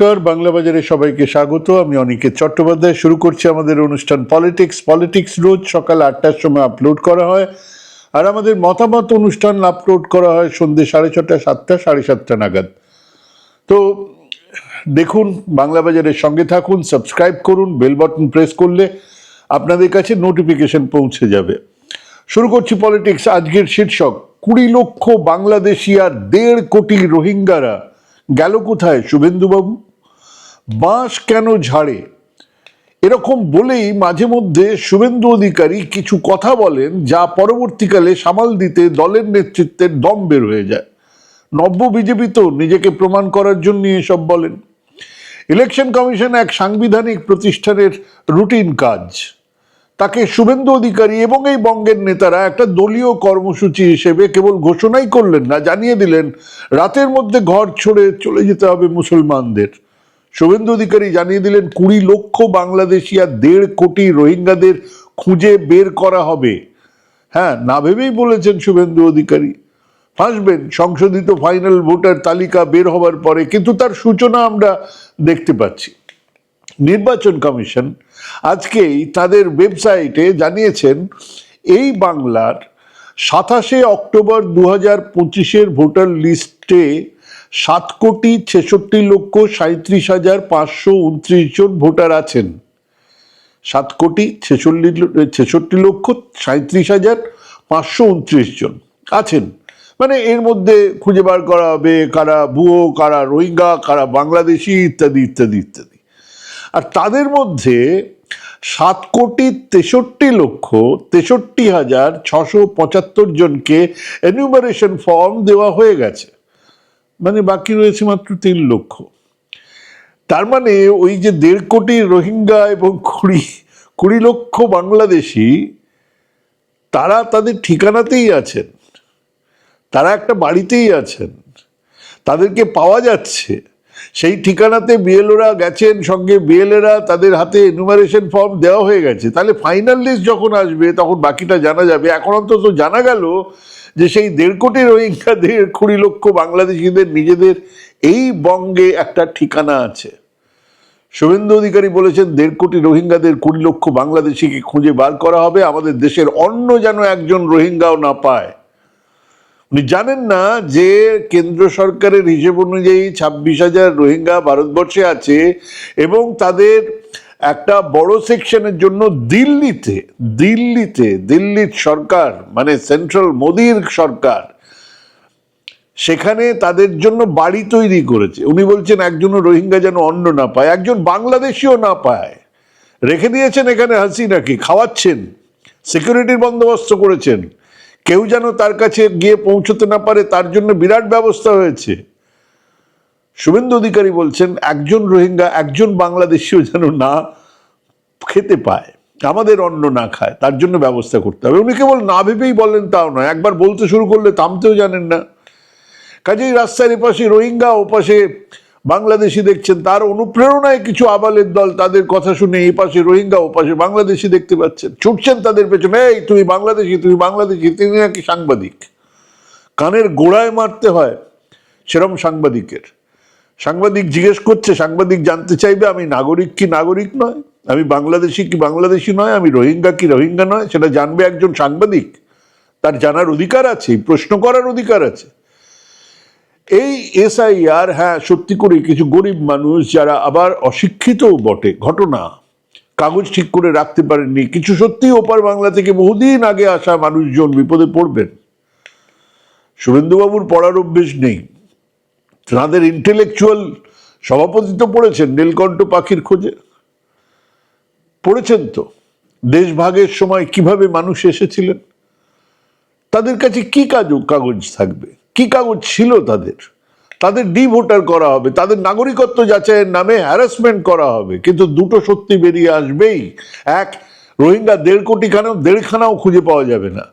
নমস্কার, বাংলা বাজারে সবাইকে স্বাগত। আমি অনিকেত চট্টোপাধ্যায়। শুরু করছি আমাদের অনুষ্ঠান পলিটিক্স পলিটিক্স রোজ সকাল আটটার সময় আপলোড করা হয়। আর আমাদের মতামত অনুষ্ঠান আপলোড করা হয় সন্ধ্যে সাড়ে ছটা, সাতটা, সাড়ে সাতটা নাগাদ। তো দেখুন, বাংলা বাজারের সঙ্গে থাকুন সাবস্ক্রাইব করুন বেল বাটন প্রেস করলে আপনাদের কাছে নোটিফিকেশন পৌঁছে যাবে। শুরু করছি পলিটিক্স আজকের শীর্ষক। কুড়ি লক্ষ বাংলাদেশি আর দেড় কোটি রোহিঙ্গারা গেল কোথায়? শুভেন্দুবাবু? বাঁশ কেন ঝাড়ে? এরকম বলেই মাঝে মধ্যে শুভেন্দু অধিকারী কিছু কথা বলেন, যা পরবর্তীকালে সামাল দিতে দলের নেতৃত্বের দম বের হয়ে যায়। নব্য বিজেপি তো নিজেকে প্রমাণ করার জন্য এসব বলেন। ইলেকশন কমিশন এক সাংবিধানিক প্রতিষ্ঠানের রুটিন কাজ। তাকে শুভেন্দু অধিকারী এবং এই বঙ্গের নেতারা একটা দলীয় কর্মসূচি হিসেবে কেবল ঘোষণাই করলেন না, জানিয়ে দিলেন, রাতের মধ্যে ঘর ছড়ে চলে যেতে হবে মুসলমানদের। শুভেন্দু অধিকারী জানিয়ে দিলেন, কুড়ি লক্ষ বাংলাদেশি আর দেড় কোটি রোহিঙ্গাদের খুঁজে বের করা হবে। হ্যাঁ না ভেবেই বলেছেন শুভেন্দু অধিকারী। ফাঁসবেন, সংশোধিত ফাইনাল ভোটার তালিকা বের হবার পরে, কিন্তু তার সূচনা আমরা দেখতে পাচ্ছি। নির্বাচন কমিশন আজকেই তাদের ওয়েবসাইটে জানিয়েছেন, এই বাংলার সাতাশে অক্টোবর দু হাজার পঁচিশের ভোটার লিস্টে সাত কোটি ছেষট্টি লক্ষ সাঁত্রিশ হাজার পাঁচশো উনত্রিশ জন ভোটার আছেন। সাত কোটি ছেচল্লিশ ছেষট্টি লক্ষ সাঁত্রিশ হাজার পাঁচশো উনত্রিশ জন আছেন। মানে এর মধ্যে খুঁজে বার করা হবে কারা ভুয়ো, কারা রোহিঙ্গা, কারা বাংলাদেশি ইত্যাদি ইত্যাদি ইত্যাদি। আর তাদের মধ্যে সাত কোটি তেষট্টি লক্ষ তেষট্টি হাজার ছশো পঁচাত্তর জনকে এনিউমারেশন ফর্ম দেওয়া হয়ে গেছে। মানে বাকি রয়েছে মাত্র তিন লক্ষ। তার মানে ওই যে দেড় কোটি রোহিঙ্গা এবং কুড়ি কুড়ি লক্ষ বাংলাদেশি, তারা তাদের ঠিকানাতেই আছেন। তারা একটা বাড়িতেই আছেন। তাদেরকে পাওয়া যাচ্ছে। সেই ঠিকানাতে বিএলওরা গেছেন, সঙ্গে বিএলএরা তাদের হাতে এনুমারেশন ফর্ম দেওয়া হয়ে গেছে। তাহলে ফাইনাল লিস্ট যখন আসবে, তখন বাকিটা জানা যাবে। এখন অন্তত জানা গেল যে সেই দেড় কোটি রোহিঙ্গাদের কুড়ি লক্ষ বাংলাদেশিদের নিজেদের এই বঙ্গে একটা ঠিকানা আছে। শুভেন্দু অধিকারী বলেছেন, দেড় কোটি রোহিঙ্গাদের কুড়ি লক্ষ বাংলাদেশিকে খুঁজে বার করা হবে, আমাদের দেশের অন্য যেন একজন রোহিঙ্গাও না পায়। উনি জানেন না যে কেন্দ্র সরকারের হিসেব অনুযায়ী ছাব্বিশ হাজার রোহিঙ্গা ভারতবর্ষে আছে এবং তাদের একটা বড় সেকশনের জন্য দিল্লিতে দিল্লিতে, দিল্লির সরকার মানে সেন্ট্রাল মোদির সরকার, সেখানে তাদের জন্য বাড়ি তৈরি করেছে। উনি বলছেন, একজনও রোহিঙ্গা যেন অন্ন না পায়, একজন বাংলাদেশিও না পায়। রেখে দিয়েছেন এখানে হাসিনাকে, খাওয়াচ্ছেন, সিকিউরিটির বন্দোবস্ত করেছেন। কেউ যেন তার কাছে গিয়ে পৌঁছতে না পারে, তার জন্য বিরাট ব্যবস্থা হয়েছে। শুভেন্দু অধিকারী বলছেন, একজন রোহিঙ্গা, একজন বাংলাদেশিও যেন না খেতে পায়, আমাদের অন্ন না খায়, তার জন্য ব্যবস্থা করতে হবে। উনি কেবল না ভেবেই বলেন তাও নয়, একবার বলতে শুরু করলে থামতেও জানেন না। কাজেই রাস্তার এপাশে রোহিঙ্গা ওপাশে বাংলাদেশি দেখছেন, তার অনুপ্রেরণায় কিছু আবালের দল তাদের কথা শুনে এই পাশে রোহিঙ্গা ও পাশে বাংলাদেশি দেখতে পাচ্ছেন, ছুটছেন তাদের পেছনে, এই, তুমি বাংলাদেশি তুমি বাংলাদেশি তিনি নাকি সাংবাদিক? কানের গোড়ায় মারতে হয় সেরম সাংবাদিকের। সাংবাদিক জিজ্ঞেস করছে, সাংবাদিক জানতে চাইবে আমি নাগরিক কি নাগরিক নয়? আমি বাংলাদেশি কি বাংলাদেশি নয়? আমি রোহিঙ্গা কি রোহিঙ্গা নয়? সেটা জানবে একজন সাংবাদিক। তার জানার অধিকার আছে প্রশ্ন করার অধিকার আছে। এই এসআইআর হ্যাঁ সত্যি করে কিছু গরিব মানুষ যারা আবার অশিক্ষিতও বটে, ঘটনা। কাগজ ঠিক করে রাখতে পারেননি। কিছু সত্যি ওপার বাংলা থেকে বহুদিন আগে আসা মানুষজন বিপদে পড়বেন। শুভেন্দুবাবুর পড়ার অভ্যেস নেই। তাঁদের ইন্টেলেকচুয়াল সভাপতি তো পড়েছেন নীলকণ্ঠ পাখির খোঁজে। পড়েছেন তো। দেশভাগের সময় কীভাবে মানুষ এসেছিলেন? তাদের কাছে কি কাজ কাগজ থাকবে? কি কাগজ ছিল তাদের? তাদের ডি ভোটার করা হবে, তাদের নাগরিকত্ব যাচাইয়ের নামে হ্যারাসমেন্ট করা হবে, কিন্তু দুটো সত্যি বেরিয়ে আসবেই। এক, রোহিঙ্গা দেড় কোটি খানাও দেড়খানাও খুঁজে পাওয়া যাবে না।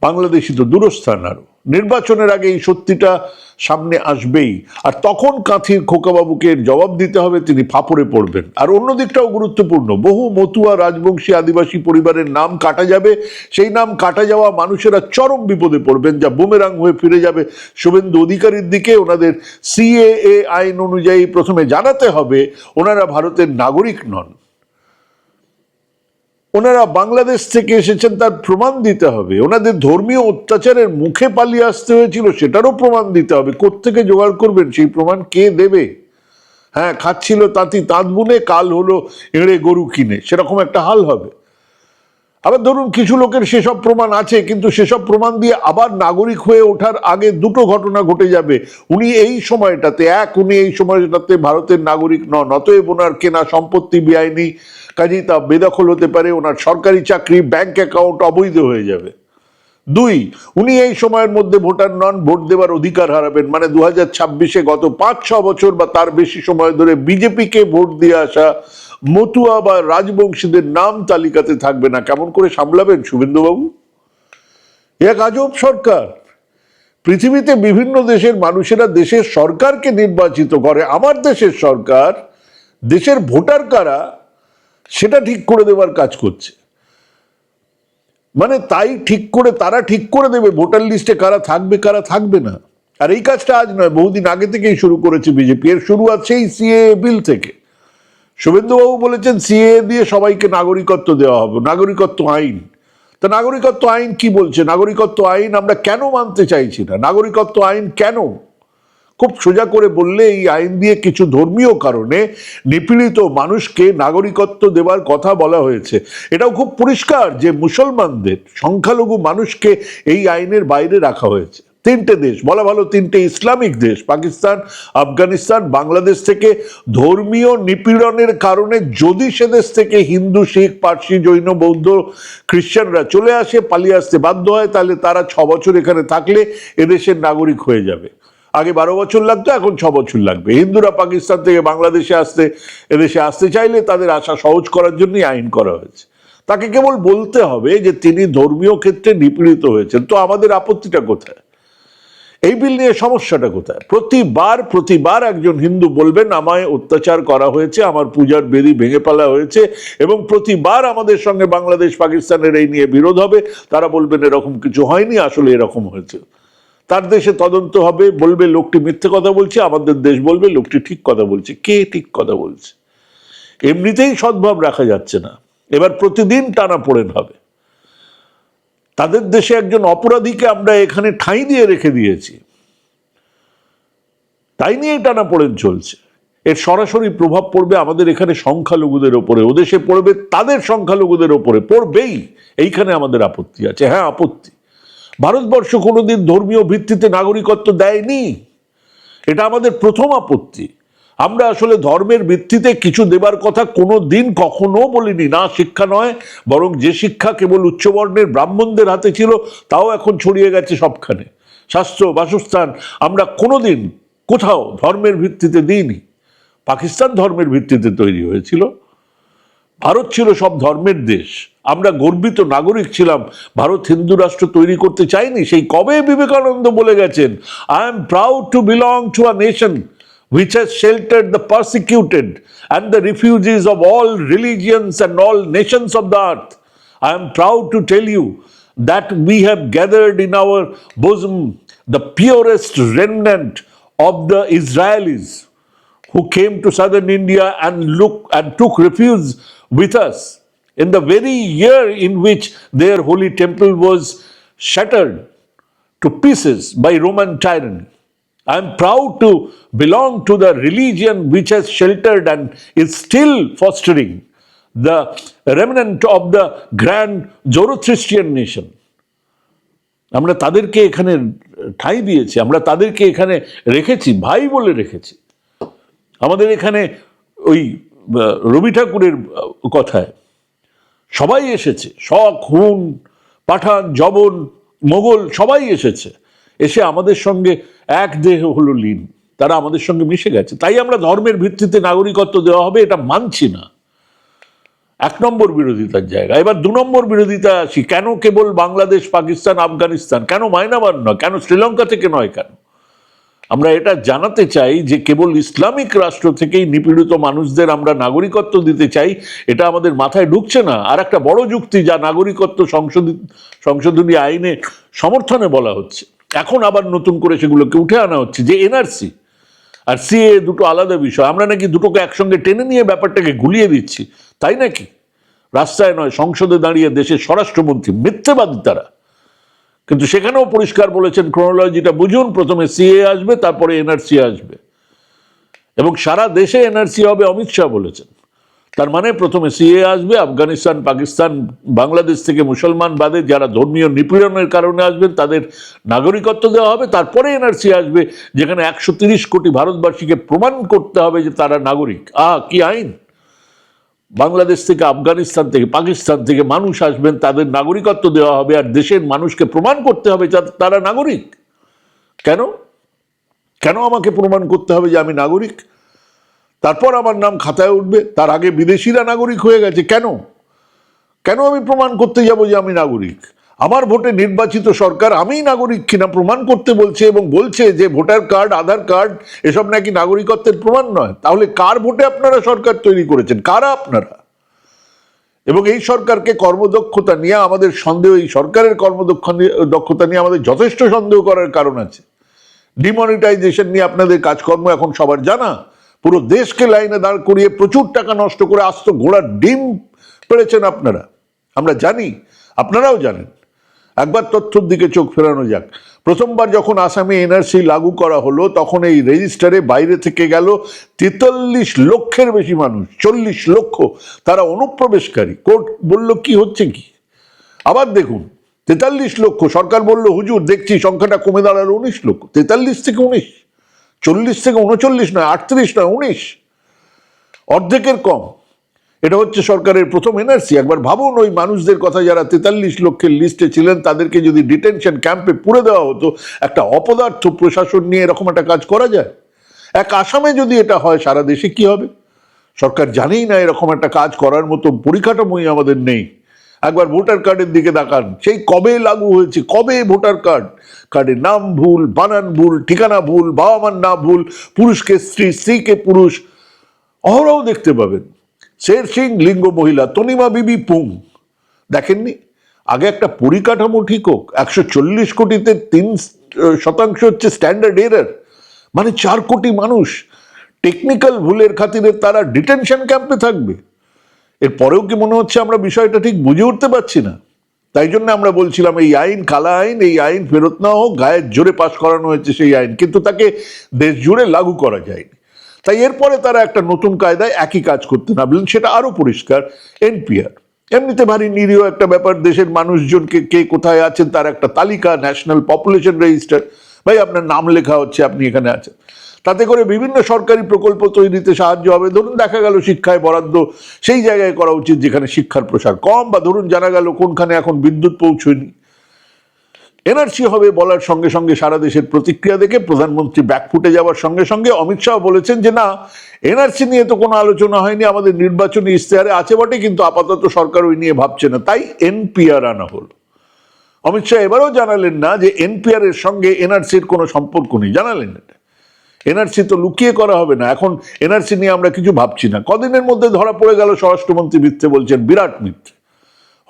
বাংলাদেশি তো দূরস্থান আরও। নির্বাচনের আগে এই সত্যিটা সামনে আসবেই। আর তখন কাঁথির খোকাবাবুকে জবাব দিতে হবে, তিনি ফাপড়ে পড়বেন। আর অন্য দিকটাও গুরুত্বপূর্ণ, বহু মতুয়া রাজবংশী আদিবাসী পরিবারের নাম কাটা যাবে। সেই নাম কাটা যাওয়া মানুষেরা চরম বিপদে পড়বেন, যা বুমেরাং হয়ে ফিরে যাবে। শুভেন্দু অধিকারীর দিকে ওনাদের সিএএ আইন অনুযায়ী প্রথমে জানাতে হবে, ওনারা ভারতের নাগরিক নন। ওনারা বাংলাদেশ থেকে এসেছেন, তার প্রমাণ দিতে হবে। ওনাদের ধর্মীয় অত্যাচারের মুখে পালিয়ে আসতে হয়েছিল, সেটারও প্রমাণ দিতে হবে। কোত্থেকে জোগাড় করবেন, সেই প্রমাণ কে দেবে? হ্যাঁ খাচ্ছিল তাঁতি, তাঁত বুনে কাল হলো, এড়ে গরু কিনে। সেরকম একটা হাল হবে। আবার ধরুন কিছু লোকের সেসব প্রমাণ আছে, কিন্তু সেসব প্রমাণ দিয়ে আবার নাগরিক হয়ে ওঠার আগে দুটো ঘটনা ঘটে যাবে। উনি এই সময়টাতে এক, উনি এই সময়টাতে ভারতের নাগরিক নন, অতএব ওনার কেনা সম্পত্তি বেআইনি। কাজেই তা বেদখল হতে পারে, ওনার সরকারি চাকরি ব্যাংক অ্যাকাউন্ট অবৈধ হয়ে যাবে। দুই, উনি এই সময়ের মধ্যে ভোটার নন, ভোট দেওয়ার অধিকার হারাবেন মানে দু হাজার ছাব্বিশে গত পাঁচ, ছ বছর বা তার বেশি সময় ধরে বিজেপিকে ভোট দিয়ে আসা মতুয়া বা রাজবংশীদের নাম তালিকাতে থাকবে না। কেমন করে সামলাবেন শুভেন্দুবাবু? এক আজব সরকার। পৃথিবীতে বিভিন্ন দেশের মানুষেরা দেশের সরকারকে নির্বাচিত করে। আমার দেশের সরকার, দেশের ভোটার কারা, সেটা ঠিক করে দেওয়ার কাজ করছে। মানে তাই ঠিক করে, তারা ঠিক করে দেবে ভোটার লিস্টে কারা থাকবে কারা থাকবে না। আর এই কাজটা আজ নয়, বহুদিন আগে থেকেই শুরু করেছে বিজেপি। এর শুরু আছে এই সিএ বিল থেকে। শুভেন্দুবাবু বলেছেন, সিএ দিয়ে সবাইকে নাগরিকত্ব দেওয়া হবে। নাগরিকত্ব আইন। তা নাগরিকত্ব আইন কি বলছে? নাগরিকত্ব আইন আমরা কেন মানতে চাইছি না? নাগরিকত্ব আইন কেন? খুব সোজা করে বললে, এই আইন দিয়ে কিছু ধর্মীয় কারণে নিপীড়িত মানুষকে নাগরিকত্ব দেওয়ার কথা বলা হয়েছে। এটাও খুব পরিষ্কার যে মুসলমানদের, সংখ্যালঘু মানুষকে এই আইনের বাইরে রাখা হয়েছে। তিনটে দেশ, বলা ভালো তিনটে ইসলামিক দেশ, পাকিস্তান, আফগানিস্তান, বাংলাদেশ থেকে ধর্মীয় নিপীড়নের কারণে যদি সে দেশ থেকে হিন্দু, শিখ, পার্সি, জৈন, বৌদ্ধ, খ্রিস্টানরা চলে আসে, পালিয়ে আসতে বাধ্য হয়, তাহলে তারা ছ বছর এখানে থাকলে এদেশের নাগরিক হয়ে যাবে। আগে বারো বছর লাগতো, এখন ছ বছর লাগবে। হিন্দুরা পাকিস্তান থেকে বাংলাদেশে আসতে এদেশে আসতে চাইলে তাদের আশা সহজ করার জন্যই আইন করা হয়েছে। তাকে কেবল বলতে হবে যে তিনি ধর্মীয় ক্ষেত্রে নিপীড়িত হয়েছেন। তো আমাদের আপত্তিটা কোথায়? এই বিল নিয়ে সমস্যাটা কোথায়? প্রতিবার প্রতিবার একজন হিন্দু বলবেন, আমায় অত্যাচার করা হয়েছে, আমার পূজার বেদি ভেঙে ফেলা হয়েছে এবং প্রতিবার আমাদের সঙ্গে বাংলাদেশ, পাকিস্তানের এই নিয়ে বিরোধ হবে। তারা বলবেন, এরকম কিছু হয়নি, আসলে এরকম হয়েছে। তার দেশে তদন্ত হবে, বলবে, লোকটি মিথ্যে কথা বলছে, আমাদের দেশ বলবে, লোকটি ঠিক কথা বলছে। কে ঠিক কথা বলছে? এমনিতেই সদ্ভাব রাখা যাচ্ছে না। এবার প্রতিদিন টানা পড়েন হবে তাদের দেশে একজন অপরাধীকে আমরা এখানে ঠাঁই দিয়ে রেখে দিয়েছি। তাই নিয়ে টানা পড়েন চলছে। এর সরাসরি প্রভাব পড়বে আমাদের এখানে সংখ্যালঘুদের ওপরে। ওদেশে পড়বে তাদের সংখ্যালঘুদের ওপরে। পড়বেই। এইখানে আমাদের আপত্তি আছে। হ্যাঁ আপত্তি। ভারতবর্ষ কোনোদিন ধর্মীয় ভিত্তিতে নাগরিকত্ব দেয়নি। এটা আমাদের প্রথম আপত্তি। আমরা আসলে ধর্মের ভিত্তিতে কিছু দেবার কথা কোনো দিন কখনো বলিনি। না শিক্ষা নয়, বরং যে শিক্ষা কেবল উচ্চবর্ণের ব্রাহ্মণদের হাতে ছিল, তাও এখন ছড়িয়ে গেছে সবখানে। স্বাস্থ্য বাসস্থান আমরা কোনোদিন কোথাও ধর্মের ভিত্তিতে দিইনি। পাকিস্তান ধর্মের ভিত্তিতে তৈরি হয়েছিল। ভারত ছিল সব ধর্মের দেশ। আমরা গর্বিত নাগরিক ছিলাম। ভারত হিন্দু রাষ্ট্র তৈরি করতে চাইনি। সেই কবে বিবেকানন্দ বলে গেছেন I am proud to belong to a nation which has sheltered the persecuted and the refugees of all religions and all nations of the earth. I am proud to tell you that we have gathered in our bosom the purest remnant of the Israelis who came to southern India and look and took refuge with us in the very year in which their holy temple was shattered to pieces by Roman tyranny. I am proud to belong to the religion which has sheltered and is still fostering the remnant of the grand Zoroastrian nation. আমরা তাদেরকে এখানে ঠাঁই দিয়েছি আমরা তাদেরকে এখানে রেখেছি ভাই বলে রেখেছি আমাদের এখানে ওই রবি ঠাকুরের কথায় সবাই এসেছে শখ হুন পাঠান জবন মোগল সবাই এসেছে এসে আমাদের সঙ্গে এক দেহ হলো লীন। তারা আমাদের সঙ্গে মিশে গেছে। তাই আমরা ধর্মের ভিত্তিতে নাগরিকত্ব দেওয়া হবে এটা মানছি না। এক নম্বর বিরোধিতার জায়গা। এবার দু নম্বর বিরোধিতা আসি। কেন কেবল বাংলাদেশ, পাকিস্তান, আফগানিস্তান? কেন মায়ানমার নয়? কেন শ্রীলঙ্কা থেকে নয় কেন? আমরা এটা জানাতে চাই যে কেবল ইসলামিক রাষ্ট্র থেকেই নিপীড়িত মানুষদের আমরা নাগরিকত্ব দিতে চাই, এটা আমাদের মাথায় ঢুকছে না। আর একটা বড় যুক্তি যা নাগরিকত্ব সংশোধিত সংশোধনী আইনে সমর্থনে বলা হচ্ছে। এখন আবার নতুন করে সেগুলোকে উঠে আনা হচ্ছে, যে এনআরসি আর সিএ দুটো আলাদা বিষয়, আমরা নাকি দুটোকে একসঙ্গে টেনে নিয়ে ব্যাপারটাকে গুলিয়ে দিচ্ছি, তাই নাকি? রাস্তায় নয়, সংসদে দাঁড়িয়ে দেশের স্বরাষ্ট্রমন্ত্রী, মিথ্যেবাদী তারা। কিন্তু সেখানেও পরিষ্কার বলেছেন ক্রোনোলজিটা বুঝুন, প্রথমে সিএ আসবে, তারপরে এনআরসি আসবে। এবং সারা দেশে এনআরসি হবে, অমিত শাহ বলেছেন। তার মানে প্রথমে সিএ আসবে, আফগানিস্তান, পাকিস্তান, বাংলাদেশ থেকে মুসলমান বাদে যারা ধর্মীয় নিপীড়নের কারণে আসবেন, তাদের নাগরিকত্ব দেওয়া হবে। তারপরে এনআরসি আসবে, যেখানে একশো তিরিশ কোটি ভারতবাসীকে প্রমাণ করতে হবে যে তারা নাগরিক। আহ কি আইন? বাংলাদেশ থেকে আফগানিস্তান থেকে পাকিস্তান থেকে মানুষ আসবেন, তাদের নাগরিকত্ব দেওয়া হবে আর দেশের মানুষকে প্রমাণ করতে হবে তারা নাগরিক। কেন? কেন আমাকে প্রমাণ করতে হবে যে আমি নাগরিক? তারপর আমার নাম খাতায় উঠবে, তার আগে বিদেশিরা নাগরিক হয়ে গেছে। কেন? কেন আমি প্রমাণ করতে যাব যে আমি নাগরিক? আমার ভোটে নির্বাচিত সরকার আমি নাগরিক কিনা প্রমাণ করতে বলছে এবং বলছে যে ভোটার কার্ড, আধার কার্ড, এসব নাকি নাগরিকত্বের প্রমাণ নয়। তাহলে কার ভোটে আপনারা সরকার তৈরি করেছেন? কারা আপনারা? এবং এই সরকারকে কর্মদক্ষতা নিয়ে আমাদের সন্দেহ, এই সরকারের কর্মদক্ষ দক্ষতা নিয়ে আমাদের যথেষ্ট সন্দেহ করার কারণ আছে। ডিমনিটাইজেশন নিয়ে আপনাদের কাজকর্ম এখন সবার জানা। পুরো দেশকে লাইনে দাঁড় করিয়ে প্রচুর টাকা নষ্ট করে আস্ত ঘোড়ার ডিম পেড়েছেন আপনারা। আমরা জানি, আপনারাও জানেন। একবার তথ্যর দিকে চোখ ফেরানো যাক। প্রথমবার যখন আসামে এনআরসি লাগু করা হলো, তখন এই রেজিস্টারে বাইরে থেকে গেল তেতাল্লিশ লক্ষের বেশি মানুষ, চল্লিশ লক্ষ। তারা অনুপ্রবেশকারী। কোর্ট বলল, কি হচ্ছে কি? আবার দেখুন, তেতাল্লিশ লক্ষ। সরকার বলল, হুজুর, দেখছি সংখ্যাটা কমে দাঁড়াল উনিশ লক্ষ, তেতাল্লিশ থেকে উনিশ। চল্লিশ থেকে উনচল্লিশ নয়, আটত্রিশ নয়, উনিশ। অর্ধেকের কম। এটা হচ্ছে সরকারের প্রথম এনআরসি। একবার ভাবুন, ওই মানুষদের কথা যারা তেতাল্লিশ লক্ষের লিস্টে ছিলেন, তাদেরকে যদি ডিটেনশন ক্যাম্পে পুরে দেওয়া হতো, একটা অপদার্থ প্রশাসন নিয়ে এরকম একটা কাজ করা যায়? এক আসামে যদি এটা হয়, সারা দেশে কি হবে? সরকার জানেই না এরকম একটা কাজ করার মতো পরিকাঠামোই আমাদের নেই। একবার ভোটার কার্ডের দিকে দেখান সেই কবে লাগু হয়েছে? কবে ভোটার কার্ড? কার্ডের নাম ভুল, বানান ভুল, ঠিকানা ভুল, বাবা মার নাম ভুল, পুরুষকে স্ত্রী, স্ত্রীকে পুরুষ। অহরাও দেখতে পাবেন। শের সিং, লিঙ্গ মহিলা, তনিমা বিবি, পুং। দেখেননি? আগে একটা পরিকাঠামো ঠিক হোক, একশো চল্লিশ কোটিতে তিন শতাংশ হচ্ছে স্ট্যান্ডার্ড এরার মানে চার কোটি মানুষ। টেকনিক্যাল ভুলের খাতিরে তারা ডিটেনশন ক্যাম্পে থাকবে। এরপরেও কি মনে হচ্ছে আমরা বিষয়টা ঠিক বুঝে উঠতে পারছি না? তাই জন্য আমরা বলছিলাম, এই আইন কালা আইন, এই আইন ফেরত না হোক, গায়ের জোরে পাশ করানো হয়েছে সেই আইন। কিন্তু তাকে দেশ জুড়ে লাগু করা যায়নি। তাই এরপরে তারা একটা নতুন কায়দায় একই কাজ করতে নামলেন সেটা আরও পরিষ্কার, এনপিআর। এমনিতে ভারী নিরীহ একটা ব্যাপার, দেশের মানুষজনকে কে কোথায় আছেন তার একটা তালিকা, ন্যাশনাল পপুলেশন রেজিস্টার। ভাই, আপনার নাম লেখা হচ্ছে, আপনি এখানে আছেন। তাতে করে বিভিন্ন সরকারি প্রকল্প তৈরিতে সাহায্য হবে। ধরুন দেখা গেল শিক্ষায় বরাদ্দ, সেই জায়গায় করা উচিত যেখানে শিক্ষার প্রসার কম বা ধরুন জানা গেল কোনখানে এখন বিদ্যুৎ পৌঁছয়নি। এনআরসি হবে বলার সঙ্গে সঙ্গে সারা দেশের প্রতিক্রিয়া দেখে প্রধানমন্ত্রী ব্যাকফুটে যাওয়ার সঙ্গে সঙ্গে অমিত শাহ বলেছেন যে, না এনআরসি নিয়ে তো কোনো আলোচনা হয়নি, আমাদের নির্বাচনী ইশতেহারে আছে বটে, কিন্তু আপাতত সরকার ওই নিয়ে ভাবছে না। তাই এনপিআর আনা হলো। অমিত শাহ এবারও জানালেন না যে এনপিআর এর সঙ্গে এনআরসির কোনো সম্পর্ক নেই। জানালেন এটা। এনআরসি তো লুকিয়ে করা হবে না। এখন এনআরসি নিয়ে আমরা কিছু ভাবছি না। কদিনের মধ্যে ধরা পড়ে গেল স্বরাষ্ট্রমন্ত্রী মিথ্যে বলছেন, বিরাট মিথ্যে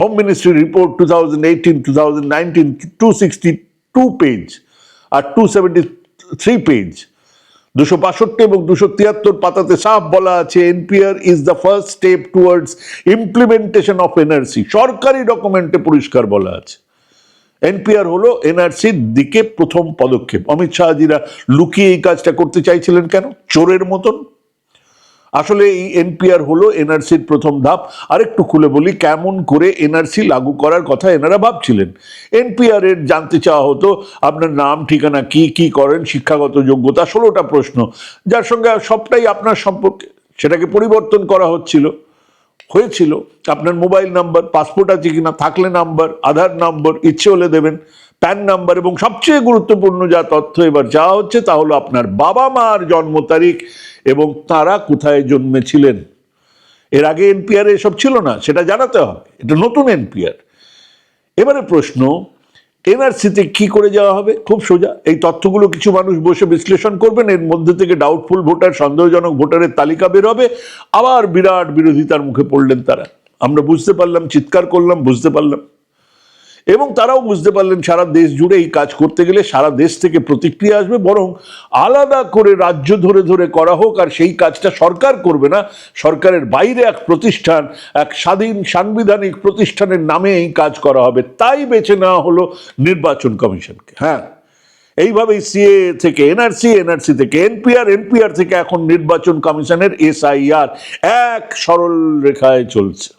home ministry report two thousand eighteen two thousand nineteen two sixty two page আর টু সেভেন্টি থ্রি পেজ দুশো বাষট্টি এবং দুশো তিয়াত্তর পাতাতে সাফ বলা আছে NPR is the first step towards implementation of NRC সরকারি ডকুমেন্টে পরিষ্কার বলা আছে। এনপিআর হলো এনআরসির দিকে প্রথম পদক্ষেপ। অমিত শাহজিরা লুকিয়ে এই কাজটা করতে চাইছিলেন কেন? চোরের মতন। আসলে এই এনপিআর হলো এনআরসির প্রথম ধাপ। আরেকটু খুলে বলি, কেমন করে এনআরসি লাগু করার কথা এনারা ভাবছিলেন। এনপিআর এর জানতে চাওয়া হতো, আপনার নাম, ঠিকানা, কি কি করেন, শিক্ষাগত যোগ্যতা, ষোলোটা প্রশ্ন। যার সঙ্গে সবটাই আপনার সম্পর্কে, সেটাকে পরিবর্তন করা হচ্ছিল। হয়েছিল, আপনার মোবাইল নাম্বার, পাসপোর্ট আছে কিনা, থাকলে নাম্বার, আধার নাম্বার, ইচ্ছে হলে দেবেন, প্যান নাম্বার এবং সবচেয়ে গুরুত্বপূর্ণ যা তথ্য এবার যা হচ্ছে তা হলো আপনার বাবা মার জন্ম তারিখ এবং তারা কোথায় জন্মেছিলেন। এর আগে এনপিআর এসব ছিল না, সেটা জানাতে হবে, এটা নতুন এনপিআর। এবারে প্রশ্ন এনআরসিতে কি করে যাওয়া হবে? খুব সোজা। এই তথ্যগুলো কিছু মানুষ বসে বিশ্লেষণ করবেন। এর মধ্যে থেকে ডাউটফুল ভোটার সন্দেহজনক ভোটারের তালিকা বেরোবে আবার বিরাট বিরোধিতার মুখে পড়লেন তারা। আমরা বুঝতে পারলাম, চিৎকার করলাম, বুঝতে পারলাম। এবং তারাও বুঝতে পারলেন সারা দেশ জুড়ে এই কাজ করতে গেলে সারা দেশ থেকে প্রতিক্রিয়া আসবে, বরং আলাদা করে রাজ্য ধরে ধরে করা হোক আর সেই কাজটা সরকার করবে না। সরকারের বাইরে এক প্রতিষ্ঠান, এক স্বাধীন সাংবিধানিক প্রতিষ্ঠানের নামে এই কাজ করা হবে। তাই বেছে নেওয়া হলো নির্বাচন কমিশনকে। হ্যাঁ এইভাবেই সিএ থেকে এনআরসি এনআরসি থেকে এনপিআর এনপিআর থেকে এখন নির্বাচন কমিশনের এসআইআর। এক সরল রেখায় চলছে।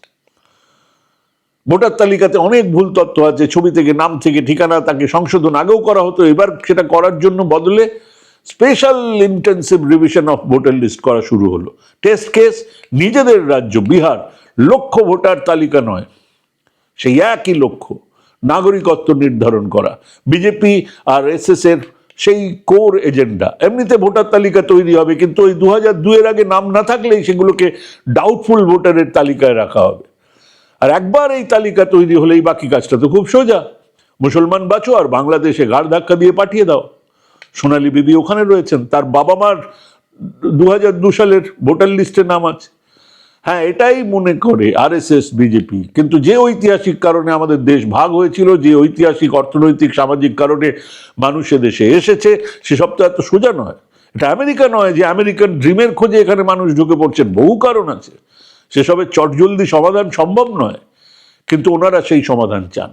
ভোটার তালিকাতে অনেক ভুল তথ্য আছে। ছবি থেকে নাম থেকে ঠিকানা, তাকে সংশোধন আগেও করা হতো। এবার সেটা করার জন্য বদলে special intensive revision of voter list করা শুরু হলো। টেস্ট কেস নিজেদের রাজ্য, বিহার। লক্ষ ভোটার তালিকা নয়, সেই একই লক্ষ্য, নাগরিকত্ব নির্ধারণ করা। বিজেপি আর এস এর সেই কোর এজেন্ডা এমনিতে ভোটার তালিকা তৈরি হবে, কিন্তু ওই দু হাজার দুয়ের আগে নাম না থাকলেই সেগুলোকে ডাউটফুল ভোটারের তালিকায় রাখা হবে। আর একবার এই তালিকা তৈরি হলেই বাকি কাজটা তো খুব সোজা। মুসলমান বাঁচো আর বাংলাদেশে ঘাড় ধাক্কা দিয়ে পাঠিয়ে দাও। সোনালী বিবি ওখানে রয়েছেন, তার বাবা মার দু সালের ভোটার লিস্টে নাম আছে। হ্যাঁ এটাই মনে করে আরএসএস, বিজেপি। কিন্তু যে ঐতিহাসিক কারণে আমাদের দেশ ভাগ হয়েছিল, যে ঐতিহাসিক, অর্থনৈতিক, সামাজিক কারণে মানুষ দেশে এসেছে সেসব তো এত সোজা নয়। এটা আমেরিকা নয় যে আমেরিকান ড্রিমের খোঁজে এখানে মানুষ ঢুকে পড়ছেন বহু কারণ আছে। সেসবের চটজলদি সমাধান সম্ভব নয় কিন্তু ওনারা সেই সমাধান চান।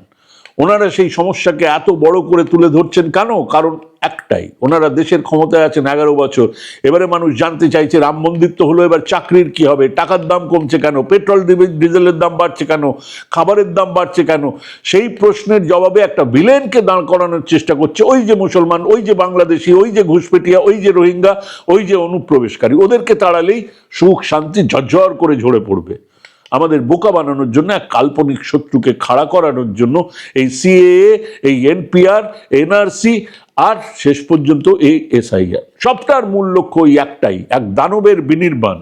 ওনারা সেই সমস্যাকে এত বড় করে তুলে ধরছেন কেন? কারণ একটাই, ওনারা দেশের ক্ষমতায় আছেন এগারো বছর। এবারে মানুষ জানতে চাইছে রাম মন্দির তো হলো, এবার চাকরির কি হবে? টাকার দাম কমছে কেন? পেট্রোল ডিজেল- ডিজেলের দাম বাড়ছে কেন? খাবারের দাম বাড়ছে কেন? সেই প্রশ্নের জবাবে একটা ভিলেনকে দাঁড় করানোর চেষ্টা করছে ওই যে মুসলমান, ওই যে বাংলাদেশি, ওই যে ঘুষপেটিয়া, ওই যে রোহিঙ্গা, ওই যে অনুপ্রবেশকারী। ওদেরকে তাড়ালেই সুখ, শান্তি ঝরঝর করে ঝরে পড়বে। আমাদের বোকা বানানোর জন্য, এক কাল্পনিক শত্রুকে খাড়া করানোর জন্য এই সিএএ এই এনপিআর এনআরসি আর শেষ পর্যন্ত এই এসআইআর সবটার মূল লক্ষ্য ওই একটাই, এক দানবের বিনির্মাণ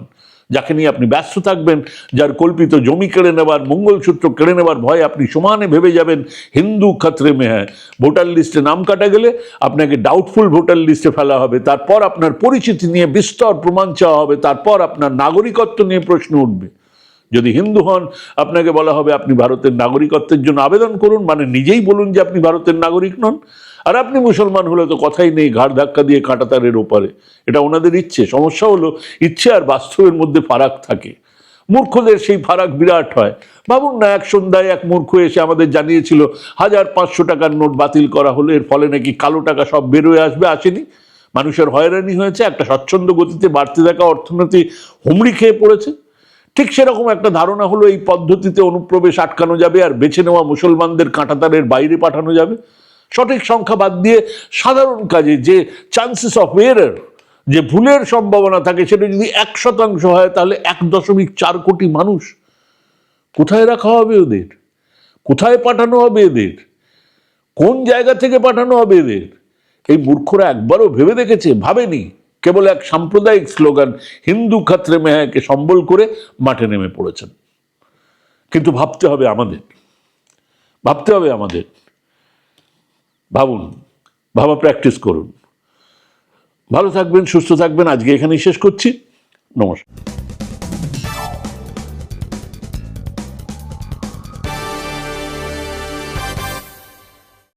যাকে নিয়ে আপনি ব্যস্ত থাকবেন, যার কল্পিত জমি কেড়ে নেবার, মঙ্গলসূত্র কেড়ে নেবার ভয়ে আপনি সমানে ভেবে যাবেন, হিন্দু খাতরে মে হ্যাঁ ভোটার লিস্টে নাম কাটা গেলে আপনাকে ডাউটফুল ভোটার লিস্টে ফেলা হবে, তারপর আপনার পরিচিতি নিয়ে বিস্তর প্রমাণ চাওয়া হবে, তারপর আপনার নাগরিকত্ব নিয়ে প্রশ্ন উঠবে। যদি হিন্দু হন, আপনাকে বলা হবে আপনি ভারতের নাগরিকত্বের জন্য আবেদন করুন মানে নিজেই বলুন যে আপনি ভারতের নাগরিক নন। আর আপনি মুসলমান হলে তো কথাই নেই, ঘাড় ধাক্কা দিয়ে কাঁটাতারের ওপারে। এটা ওনাদের ইচ্ছে। সমস্যা হলো, ইচ্ছে আর বাস্তবের মধ্যে ফারাক থাকে। মূর্খদের সেই ফারাক বিরাট হয়। ভাবুন না, এক সন্ধ্যায় এক মূর্খ এসে আমাদের জানিয়েছিল, হাজার পাঁচশো টাকার নোট বাতিল করা হলো, এর ফলে নাকি কালো টাকা সব বেরোয় আসবে, আসেনি? মানুষের হয়রানি হয়েছে, একটা স্বচ্ছন্দ গতিতে বাড়তে থাকা অর্থনীতি হুমড়ি খেয়ে পড়েছে। ঠিক সেরকম একটা ধারণা হলো এই পদ্ধতিতে অনুপ্রবেশ আটকানো যাবে আর বেছে নেওয়া মুসলমানদের কাঁটাতারের বাইরে পাঠানো যাবে। সঠিক সংখ্যা বাদ দিয়ে সাধারণ কাজে যে চান্সেস অফ এরার যে ভুলের সম্ভাবনা থাকে সেটা যদি এক শতাংশ হয় তাহলে এক দশমিক চার কোটি মানুষ কোথায় রাখা হবে ওদের? কোথায় পাঠানো হবে এদের? কোন জায়গা থেকে পাঠানো হবে এদের? এই মূর্খরা একবারও ভেবে দেখেছে, ভাবেনি। কেবল এক সাম্প্রদায়িক স্লোগান, হিন্দু খাত্রে মেহাকে সম্বল করে মাঠে নেমে পড়েছেন। কিন্তু ভাবতে হবে আমাদের, ভাবতে হবে আমাদের। ভাবুন, ভাবা প্র্যাকটিস করুন। ভালো থাকবেন, সুস্থ থাকবেন। আজকে এখানেই শেষ করছি। নমস্কার।